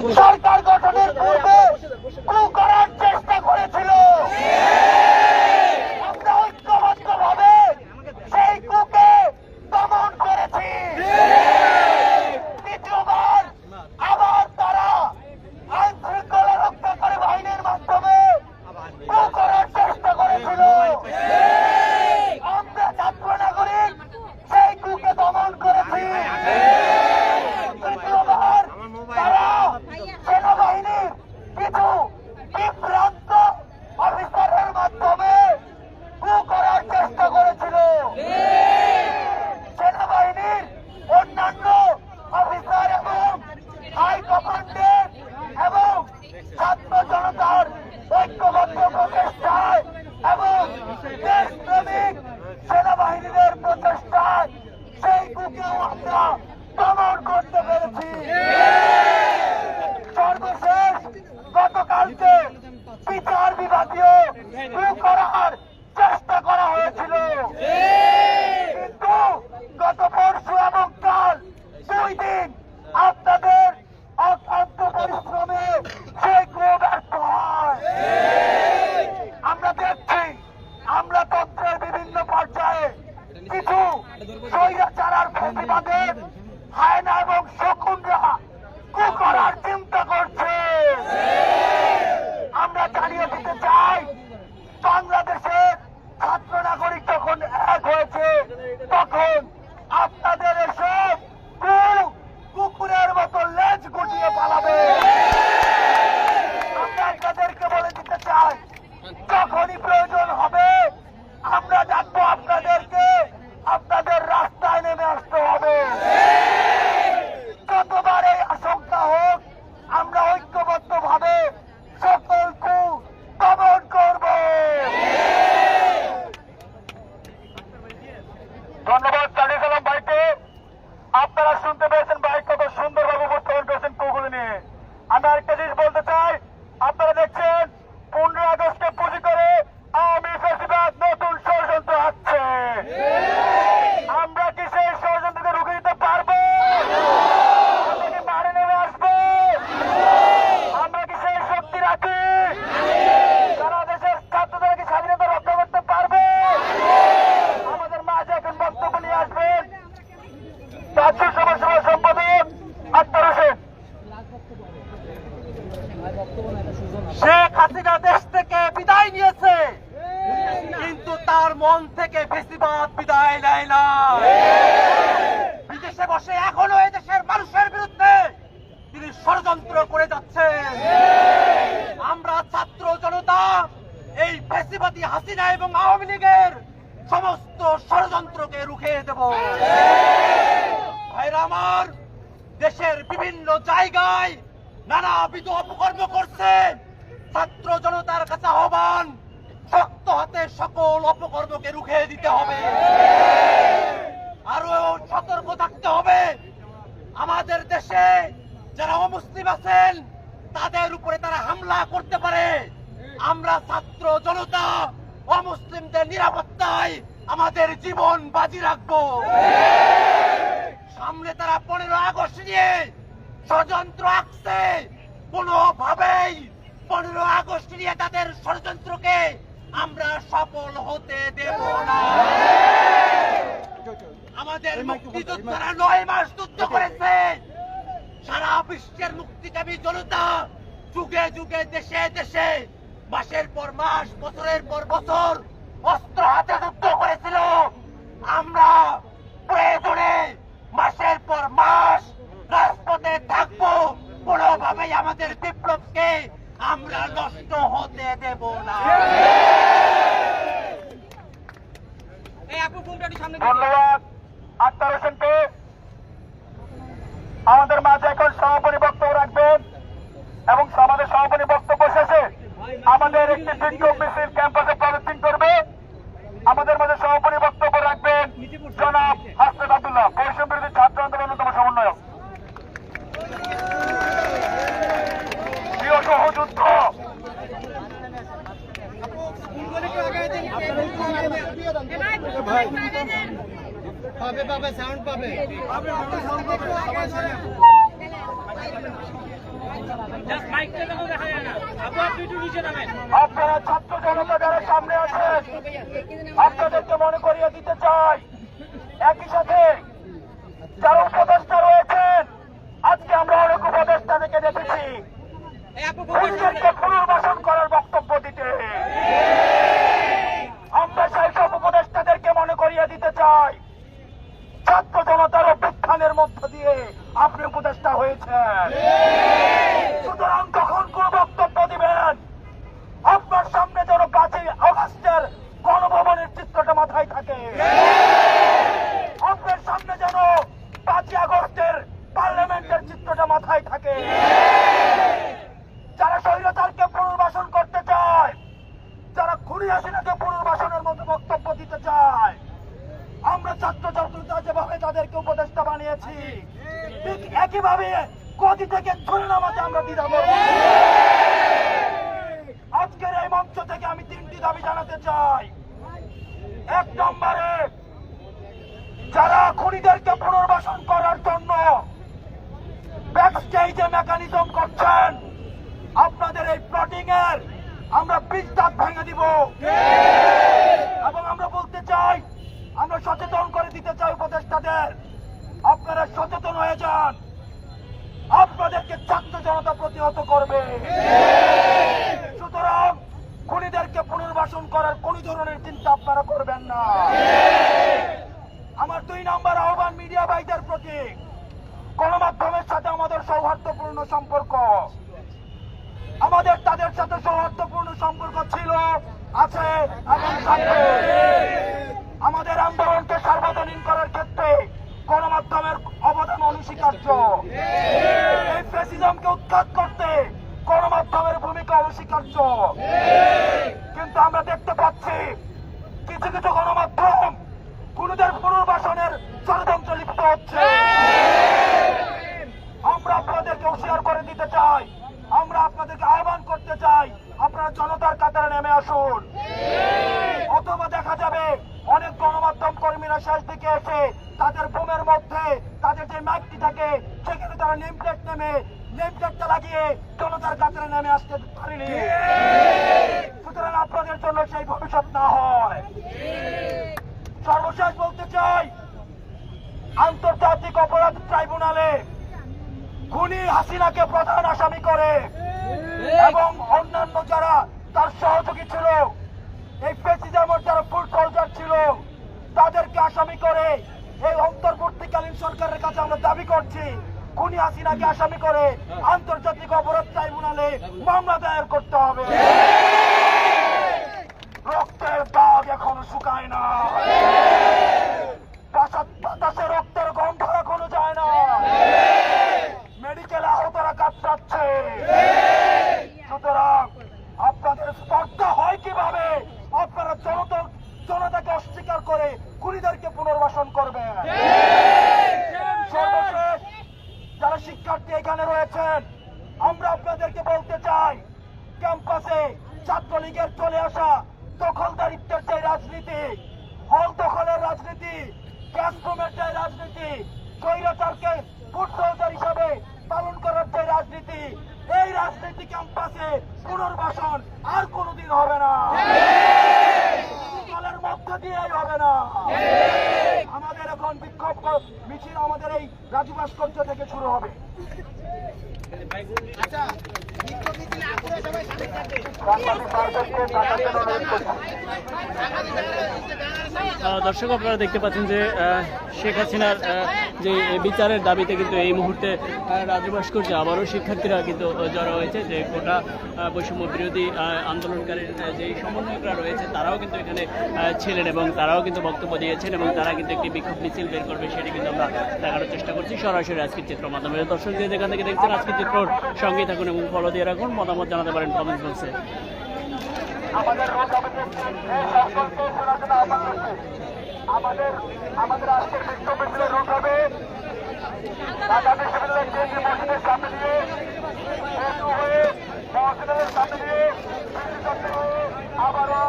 সরকার গঠনের পূর্বে করার চেষ্টা করেছিল। ¡Preparar! শেখ হাসিনা দেশ থেকে বিদায় নিয়েছে। কিন্তু তার মন থেকে বেশিবাদ বিদায় নেয় না। বিদেশে বসে এখনও দেশের মানুষের বিরুদ্ধে তিনি ষড়যন্ত্র করে যাচ্ছেন। আমরা ছাত্র জনতা, এই ফেসিবাদী হাসিনা এবং আওয়ামী লীগের সমস্ত ষড়যন্ত্রকে রুখে দেব। ভাইরা আমার, দেশের বিভিন্ন জায়গায় নানাবিধ অপকর্ম করছে। ছাত্র জনতার কাছে আহ্বান, শক্ত হাতে সকল অপকর্মকে রুখে দিতে হবে। আরও সতর্ক থাকতে হবে। আমাদের দেশে যারা অমুসলিম আছেন, তাদের উপরে তারা হামলা করতে পারে। আমরা ছাত্র জনতা অমুসলিমদের নিরাপত্তায় আমাদের জীবন বাজি রাখব। সামনে তারা পনেরো আগস্ট নিয়ে ষড়যন্ত্র আঁকছে। কোনোভাবেই পনেরো আগস্ট নিয়ে তাদের ষড়যন্ত্রকে আমরা সফল হতে দেব না। আমাদের মুক্তিযোদ্ধারা নয় মাস যুদ্ধ করেছে। সারা বিশ্বের মুক্তিকামী জনতা যুগে যুগে দেশে দেশে মাসের পর মাস বছরের পর বছর অস্ত্র হাতে যুদ্ধ করেছিল। আমরা প্রয়োজনে মাসের পর মাস রাজপথে থাকব কোনোভাবেই আমাদের বিপ্লবকে আমরা নষ্ট হতে দেব না। এই আপু ফোনটা একটু সামনে ধন্যবাদ আক্তার হোসেনকে আমাদের মাঝে এখন সমাপনী বক্তব্য রাখবেন এবং আমাদের সমাপনী বক্তব্য শেষে আমাদের একটি বিক্ষোভ মিছিল ক্যাম্পাসে প্রদর্শন করবে আমাদের মাঝে সমাপনী বক্তব্য রাখবেন জনাব হাসনাত আব্দুল্লাহ বৈষম্য বিরোধী ছাত্র আন্দোলন অন্যতম সমন্বয়ক প্রিয় সহযুদ্ধ পাবে পাবে সাউন্ড পাবে জাস্ট মাইকটা দেখো দেখা যায় না আপু আপনি একটু নিচে নামেন আপনারা ছাত্র জনতা যারা সামনে আছেন, আপনাদেরকে মনে করিয়ে দিতে চাই। একই সাথে যারা উপদেষ্টা রয়েছেন, আজকে আমরা অনেক উপদেষ্টা থেকে দেখেছি। পুনর্বাসন করার বক্তব্য দিতে। আমরা সেই সব উপদেষ্টাদেরকে মনে করিয়ে দিতে চাই। ছাত্র জনতার অভ্যুত্থানের মধ্য দিয়ে আপনি উপদেষ্টা হয়েছেন। সুতরাং কখন কোন বক্তব্য দিবেন আপনার সামনে যেন পাঁচই আগস্টের গণভবনের চিত্রটা মাথায় থাকে আপনার সামনে যেন পাঁচই আগস্টের পার্লামেন্টের চিত্রটা মাথায় থাকে যারা স্বৈরতালকে পুনর্বাসন করতে চায় যারা খুনি হাসিনাকে পুনর্বাসনের মতো বক্তব্য দিতে চায় আমরা ছাত্র ছাত্রীরা যেভাবে তাদেরকে উপদেষ্টা বানিয়েছি। ঠিক একইভাবে কদি থেকে ধরে নামাতে আমরা দ্বিধাবো আজকের এই মঞ্চ থেকে আমি তিনটি দাবি জানাতে চাই। এক নম্বরে যারা খুনিদেরকে পুনর্বাসন করার জন্য ব্যাকস্টেজে মেকানিজম করছেন আপনাদের এই প্লটিং এর আমরা দাঁত ভেঙে দিব। এবং আমরা বলতে চাই আমরা সচেতন করে দিতে চাই উপদেষ্টাদের। আপনারা সচেতন হয়ে যান। আপনাদেরকে ছাত্র জনতা প্রতিহত করবে। সুতরাং খুনিদেরকে পুনর্বাসন করার কোন ধরনের চিন্তা আপনারা করবেন না। আমার দুই নম্বর আহ্বান মিডিয়া ভাইদের প্রতি। গণমাধ্যমের সাথে আমাদের সৌহার্দ্যপূর্ণ সম্পর্ক। আমাদের তাদের সাথে সৌহার্দ্যপূর্ণ সম্পর্ক ছিল, আছে এবং থাকবে। আমাদের আন্দোলনকে সার্বজনীন করার ক্ষেত্রে গণমাধ্যমের অবদান অনস্বীকার্য। এই ফ্যাসিজমকে উৎখাত করতে গণমাধ্যমের ভূমিকা অনস্বীকার্য। কিন্তু আমরা দেখতে পাচ্ছি কিছু কিছু গণমাধ্যম খুনিদের পুনর্বাসনের ষড়যন্ত্র লিপ্ত হচ্ছে। আমরা আপনাদেরকে হুঁশিয়ার করে দিতে চাই। আমরা আপনাদেরকে আহ্বান করতে চাই, আপনারা জনতার কাতারে নেমে আসুন। অথবা দেখা যাবে কর্মীরা শেষ দিকে এসে তাদের বোমের মধ্যে, তাদের যে মাইকটি থাকে, সেখানে তারা নেম প্লেট নেমে, নেম প্লেটটা লাগিয়ে জনতার কাতারে নেমে আসতে পারেনি। সুতরাং আপনাদের জন্য সেই ভবিষ্যৎ না হয়। সর্বশেষ বলতে চাই, আন্তর্জাতিক অপরাধ ট্রাইব্যুনালে খুনি হাসিনাকে প্রধান আসামি করে এবং অন্যান্য যারা তার সহযোগী ছিল, এই প্রেসিডেন্ট যারা ফুল সোলজার ছিল তাদেরকে আসামি করে এই অন্তর্বর্তীকালীন সরকারের কাছে আমরা দাবি করছি। খুনি হাসিনাকে আসামি করে আন্তর্জাতিক অপরাধ ট্রাইব্যুনালে মামলা দায়ের করতে হবে রক্তের দাগ এখনও শুকায় না বাসা- বাতাসে রক্তের গন্ধ এখনও যায় না মেডিকেলে আহতরা কাতরাচ্ছে সুতরাং আপনাদের স্পর্ধা হয় কীভাবে আপনারা জনতা জনতাকে অস্বীকার করে খুনিদেরকে পুনর্বাসন করবেন সর্বশেষ যারা শিক্ষার্থী এখানে রয়েছেন আমরা আপনাদেরকে বলতে চাই ক্যাম্পাসে ছাত্রলীগের চলে আসা দখলদারিত্বের যে রাজনীতি হল দখলের রাজনীতি রাজনীতি, স্বৈরাচারকে ফুট সহচার হিসাবে পালন করার রাজনীতি, এই রাজনীতি ক্যাম্পাসে পুনর্বাসন আর কোনোদিন হবে না। দলের মধ্য দিয়েই হবে না। আমাদের এখন বিক্ষোভ মিছিল আমাদের এই রাজু ভাস্কর্য থেকে শুরু হবে। দর্শক আপনারা দেখতে পাচ্ছেন যে শেখ হাসিনার যে বিচারের দাবিতে কিন্তু এই মুহূর্তে রাজু ভাস্কর্যে আবারও শিক্ষার্থীরা কিন্তু জড়ো হয়েছে যে আহ, বৈষম্য বিরোধী আন্দোলনকারীর যে সমন্বয়করা রয়েছে তারাও কিন্তু এখানে ছিলেন এবং তারাও কিন্তু বক্তব্য দিয়েছেন এবং তারা কিন্তু একটি বিক্ষোভ মিছিল বের করবে সেটি কিন্তু আমরা দেখানোর চেষ্টা করছি। সরাসরি আজকের চিত্র মাধ্যমে। দর্শক যে যেখান থেকে দেখছেন আজকের চিত্রর সঙ্গেই থাকুন এবং ফলো দিয়ে রাখুন, মতামত জানাতে পারেন কমেন্ট বক্সে আবারও